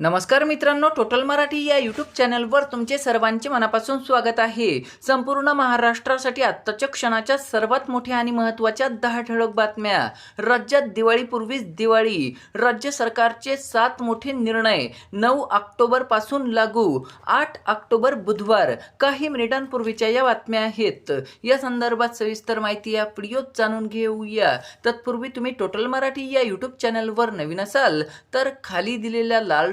नमस्कार मित्रांनो टोटल मराठी या यूट्यूब चॅनलवर तुमचे सर्वांचे मनापासून स्वागत आहे. संपूर्ण महाराष्ट्रासाठी आत्ताच्या क्षणाच्या सर्वात मोठ्या आणि महत्त्वाच्या दहा ठळक बातम्या. राज्यात दिवाळीपूर्वीच दिवाळी. राज्य सरकारचे सात मोठे निर्णय. नऊ ऑक्टोबरपासून लागू. आठ ऑक्टोबर बुधवार. काही मिनिटांपूर्वीच्या या बातम्या आहेत. या संदर्भात सविस्तर माहिती या व्हिडिओत जाणून घेऊया. तत्पूर्वी तुम्ही टोटल मराठी या यूट्यूब चॅनलवर नवीन असाल तर खाली दिलेल्या लाल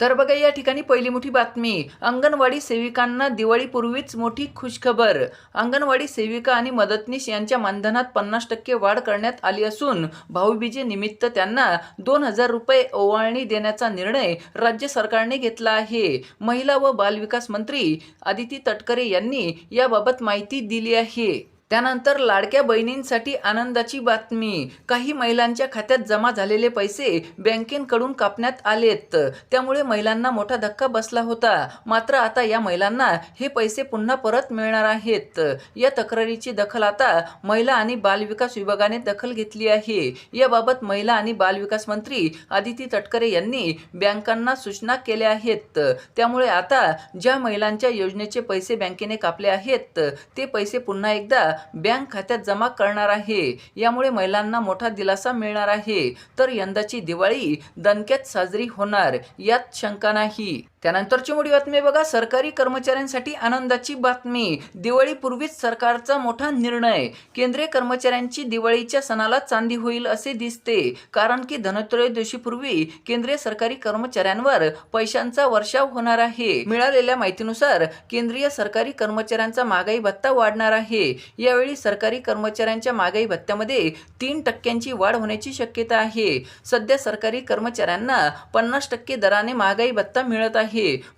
तर बघा या ठिकाणी पहिली मोठी बातमी. अंगणवाडी सेविकांना दिवाळीपूर्वीच मोठी खुशखबर. अंगणवाडी सेविका आणि मदतनीस यांच्या मानधनात पन्नास टक्के वाढ करण्यात आली असून भाऊबीजेनिमित्त त्यांना दोन हजार रुपये ओवाळणी देण्याचा निर्णय राज्य सरकारने घेतला आहे. महिला व बालविकास मंत्री आदिती तटकरे यांनी याबाबत माहिती दिली आहे. त्यानंतर लाडक्या बहिणींसाठी आनंदाची बातमी. काही महिलांच्या खात्यात जमा झालेले पैसे बँकेकडून कापण्यात आलेत. त्यामुळे महिलांना मोठा धक्का बसला होता. मात्र आता या महिलांना हे पैसे पुन्हा परत मिळणार आहेत. या तक्रारीची दखल आता महिला आणि बालविकास विभागाने दखल घेतली आहे. याबाबत महिला आणि बालविकास मंत्री आदिती तटकरे यांनी बँकांना सूचना केल्या आहेत. त्यामुळे आता ज्या महिलांच्या योजनेचे पैसे बँकेने कापले आहेत ते पैसे पुन्हा एकदा बँक खात्यात जमा करणार आहे. यामुळे महिलांना मोठा दिलासा मिळणार आहे. तर यंदाची दिवाळी दणक्यात साजरी होणार यात शंका नाही. त्यानंतरची मोठी बातमी बघा सरकारी कर्मचाऱ्यांसाठी आनंदाची बातमी. दिवाळीपूर्वीच सरकारचा मोठा निर्णय. केंद्रीय कर्मचाऱ्यांची दिवाळीच्या सणाला चांदी होईल असे दिसते. कारण की धनत्रयोदशीपूर्वी केंद्रीय सरकारी कर्मचाऱ्यांवर पैशांचा वर्षाव होणार आहे. मिळालेल्या माहितीनुसार केंद्रीय सरकारी कर्मचाऱ्यांचा महागाई भत्ता वाढणार आहे. यावेळी सरकारी कर्मचाऱ्यांच्या महागाई भत्त्यामध्ये तीन टक्क्यांची वाढ होण्याची शक्यता आहे. सध्या सरकारी कर्मचाऱ्यांना पन्नास टक्के दराने महागाई भत्ता मिळत आहे.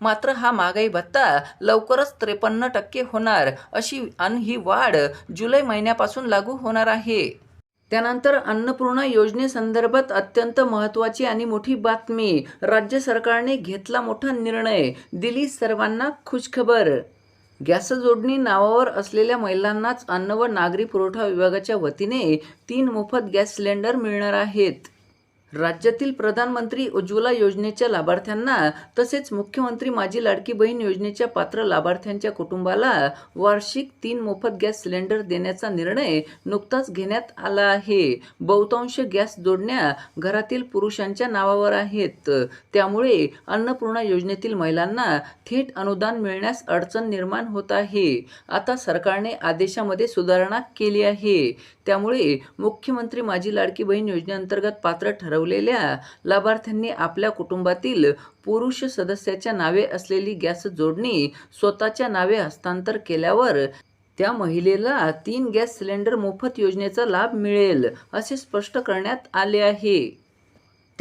मात्र हा महागाई भत्ता लवकरच त्रेपन्न टक्के होणार अशी आणि ही वाढ जुलै महिन्यापासून लागू होणार आहे. त्यानंतर अन्नपूर्णा योजनेसंदर्भात अत्यंत महत्त्वाची आणि मोठी बातमी. राज्य सरकारने घेतला मोठा निर्णय. दिली सर्वांना खुशखबर. गॅस जोडणी नावावर असलेल्या महिलांनाच अन्न व नागरी पुरवठा विभागाच्या वतीने तीन मोफत गॅस सिलेंडर मिळणार आहेत. राज्यातील प्रधानमंत्री उज्ज्वला योजनेच्या लाभार्थ्यांना तसेच मुख्यमंत्री माझी लाडकी बहीण योजनेच्या पात्र लाभार्थ्यांच्या कुटुंबाला वार्षिक तीन मोफत गॅस सिलेंडर देण्याचा निर्णय नुकताच घेण्यात आला आहे. बहुतांश गॅस जोडण्या घरातील पुरुषांच्या नावावर आहेत. त्यामुळे अन्नपूर्णा योजनेतील महिलांना थेट अनुदान मिळण्यास अडचण निर्माण होत आहे. आता सरकारने आदेशामध्ये सुधारणा केली आहे. त्यामुळे मुख्यमंत्री माझी लाडकी बहीण योजनेअंतर्गत पात्र ठरव ठेवलेल्या लाभार्थ्यांनी आपल्या कुटुंबातील पुरुष सदस्याच्या नावे असलेली गॅस जोडणी स्वतःच्या नावे हस्तांतर केल्यावर त्या महिलेला तीन गॅस सिलेंडर मोफत योजनेचा लाभ मिळेल असे स्पष्ट करण्यात आले आहे.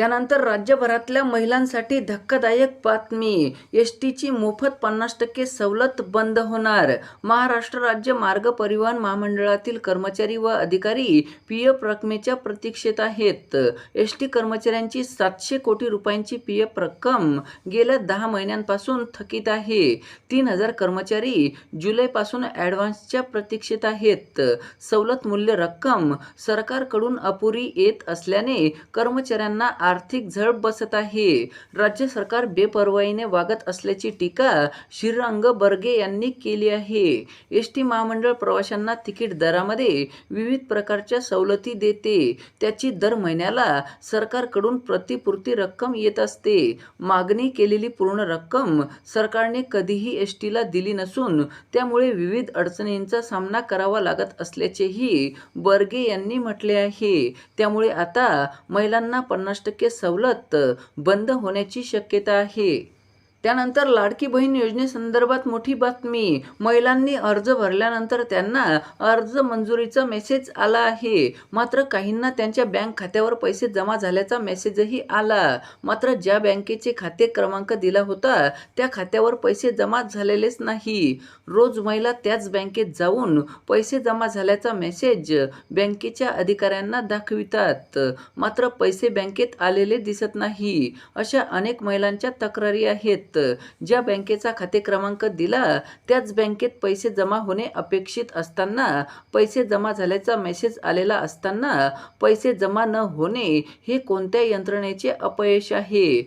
त्यानंतर राज्यभरातल्या महिलांसाठी धक्कादायक बातमी. एस टीची मोफत पन्नास टक्के सवलत बंद होणार. महाराष्ट्र राज्य मार्ग परिवहन महामंडळातील कर्मचारी व अधिकारी पी एफ रकमेच्या प्रतीक्षेत आहेत. एस टी कर्मचाऱ्यांची सातशे कोटी रुपयांची पी एफ रक्कम गेल्या दहा महिन्यांपासून थकीत आहे. तीन हजार कर्मचारी जुलैपासून ॲडव्हान्सच्या प्रतीक्षेत आहेत. सवलत मूल्य रक्कम सरकारकडून अपुरी येत असल्याने कर्मचाऱ्यांना आर्थिक झळ बसत आहे. राज्य सरकार बेपर्वाईने वागत असल्याची टीका श्रीरंग बर्गे यांनी केली आहे. एस टी महामंडळ प्रवाशांना तिकीट दरामध्ये विविध प्रकारच्या सवलती देते. त्याची दर महिन्याला सरकारकडून प्रतिपूर्ती रक्कम येत असते. मागणी केलेली पूर्ण रक्कम सरकारने कधीही एस टीला दिली नसून त्यामुळे विविध अडचणींचा सामना करावा लागत असल्याचेही बर्गे यांनी म्हटले आहे. त्यामुळे आता महिलांना पन्नास टक्के सवलत बंद होण्याची शक्यता आहे. त्यानंतर लाडकी बहीण योजनेसंदर्भात मोठी बातमी. महिलांनी अर्ज भरल्यानंतर त्यांना अर्ज मंजुरीचा मेसेज आला आहे. मात्र काहींना त्यांच्या बँक खात्यावर पैसे जमा झाल्याचा मेसेजही आला. मात्र ज्या बँकेचे खाते क्रमांक दिला होता त्या खात्यावर पैसे जमा झालेलेच नाही. रोज महिला त्याच बँकेत जाऊन पैसे जमा झाल्याचा मेसेज बँकेच्या अधिकाऱ्यांना दाखवितात. मात्र पैसे बँकेत आलेले दिसत नाही. अशा अनेक महिलांच्या तक्रारी आहेत. आहेत. ज्या बँकेचा खाते क्रमांक दिला त्याच बँकेत पैसे जमा होणे अपेक्षित असताना पैसे जमा झाल्याचा मेसेज आलेला असताना पैसे जमा न होणे हे कोणत्या यंत्रणेचे अपयश आहे?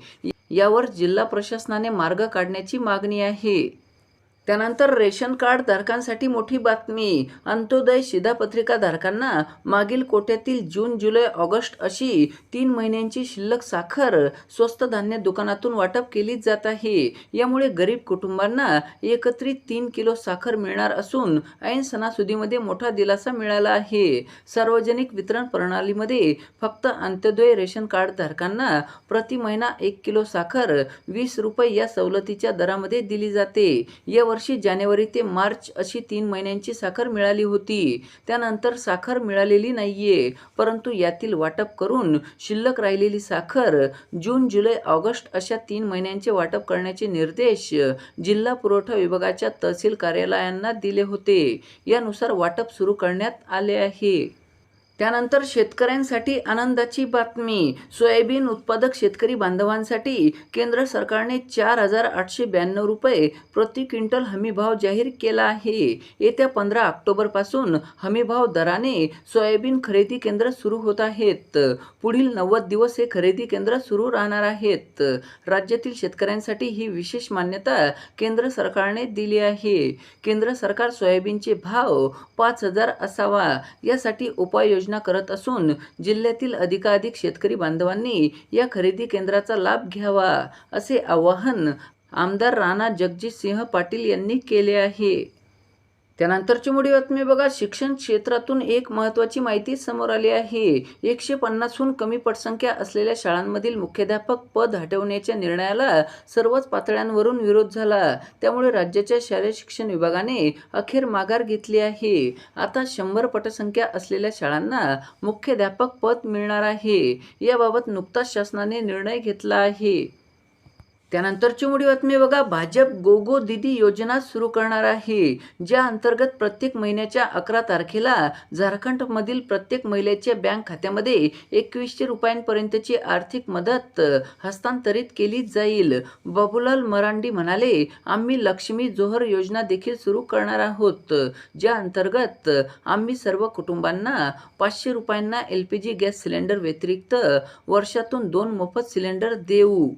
यावर जिल्हा प्रशासनाने मार्ग काढण्याची मागणी आहे. त्यानंतर रेशन कार्ड धारकांसाठी मोठी बातमी. अंत्योदय शिधापत्रिका धारकांना मागील कोट्यातील जून जुलै ऑगस्ट अशी तीन महिन्यांची शिल्लक साखर स्वस्त धान्य दुकानातून वाटप केली जात आहे. यामुळे गरीब कुटुंबांना एकत्रित तीन किलो साखर मिळणार असून ऐन सणासुदीमध्ये मोठा दिलासा मिळाला आहे. सार्वजनिक वितरण प्रणालीमध्ये फक्त अंत्योदय रेशन कार्ड धारकांना प्रति महिना एक किलो साखर वीस रुपये या सवलतीच्या दरामध्ये दिली जाते. या वर्षी जानेवारी ते मार्च अशी तीन महिन्यांची साखर मिळाली होती. त्यानंतर साखर मिळालेली नाहीये. परंतु यातील वाटप करून शिल्लक राहिलेली साखर जून जुलै ऑगस्ट अशा तीन महिन्यांचे वाटप करण्याचे निर्देश जिल्हा पुरवठा विभागाच्या तहसील कार्यालयांना दिले होते. यानुसार वाटप सुरू करण्यात आले आहे. त्यानंतर शेतकऱ्यांसाठी आनंदाची बातमी. सोयाबीन उत्पादक शेतकरी बांधवांसाठी केंद्र सरकारने चार हजार आठशे ब्याण्णव रुपये प्रति क्विंटल हमीभाव जाहीर केला आहे. येत्या पंधरा ऑक्टोबरपासून हमीभाव दराने सोयाबीन खरेदी केंद्र सुरू होत आहेत. पुढील नव्वद दिवस हे खरेदी केंद्र सुरू राहणार आहेत. राज्यातील शेतकऱ्यांसाठी ही विशेष मान्यता केंद्र सरकारने दिली आहे. केंद्र सरकार सोयाबीनचे भाव पाच हजार असावा यासाठी उपाययोजना करत असून जिल्ह्यातील अधिकाधिक शेतकरी बांधवांनी या खरेदी केंद्राचा लाभ घ्यावा असे आवाहन आमदार राणा जगजितसिंह पाटील यांनी केले आहे. त्यानंतरची मोठी बातमी बघा शिक्षण क्षेत्रातून एक महत्त्वाची माहिती समोर आली आहे. एकशे पन्नासहून कमी पटसंख्या असलेल्या शाळांमधील मुख्याध्यापक पद हटवण्याच्या निर्णयाला सर्वच पातळ्यांवरून विरोध झाला. त्यामुळे राज्याच्या शालेय शिक्षण विभागाने अखेर माघार घेतली आहे. आता शंभर पटसंख्या असलेल्या शाळांना मुख्याध्यापक पद मिळणार आहे. याबाबत नुकताच शासनाने निर्णय घेतला आहे. त्यानंतरची मोठी बातमी बघा. भाजप गोगो दिदी योजना सुरू करणार आहे. ज्या अंतर्गत प्रत्येक महिन्याच्या अकरा तारखेला झारखंडमधील प्रत्येक महिलेच्या बँक खात्यामध्ये एकवीसशे रुपयांपर्यंतची आर्थिक मदत हस्तांतरित केली जाईल. बाबूलाल मरांडी म्हणाले आम्ही लक्ष्मी जोहर योजना देखील सुरू करणार आहोत. ज्या अंतर्गत आम्ही सर्व कुटुंबांना पाचशे रुपयांना L P G gas cylinder व्यतिरिक्त वर्षातून दोन मोफत सिलेंडर देऊ.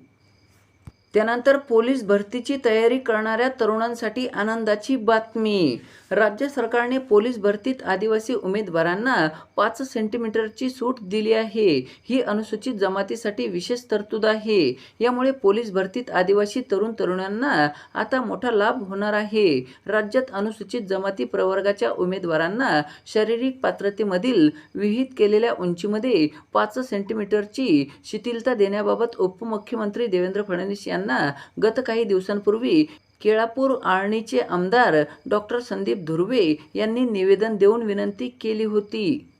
त्यानंतर पोलीस भरतीची तयारी करणाऱ्या तरुणांसाठी आनंदाची बातमी. राज्य सरकारने पोलीस भरतीत आदिवासी उमेदवारांना पाच सेंटीमीटरची सूट दिली आहे. ही अनुसूचित जमातीसाठी विशेष तरतूद आहे. यामुळे पोलीस भरतीत आदिवासी तरुण तरुणांना आता मोठा लाभ होणार आहे. राज्यात अनुसूचित जमाती प्रवर्गाच्या उमेदवारांना शारीरिक पात्रतेमधील विहित केलेल्या उंचीमध्ये पाच सेंटीमीटरची शिथिलता देण्याबाबत उपमुख्यमंत्री देवेंद्र फडणवीस यांना गत काही दिवसांपूर्वी केळापूर आळणीचे आमदार डॉक्टर संदीप धुर्वे यांनी निवेदन देऊन विनंती केली होती.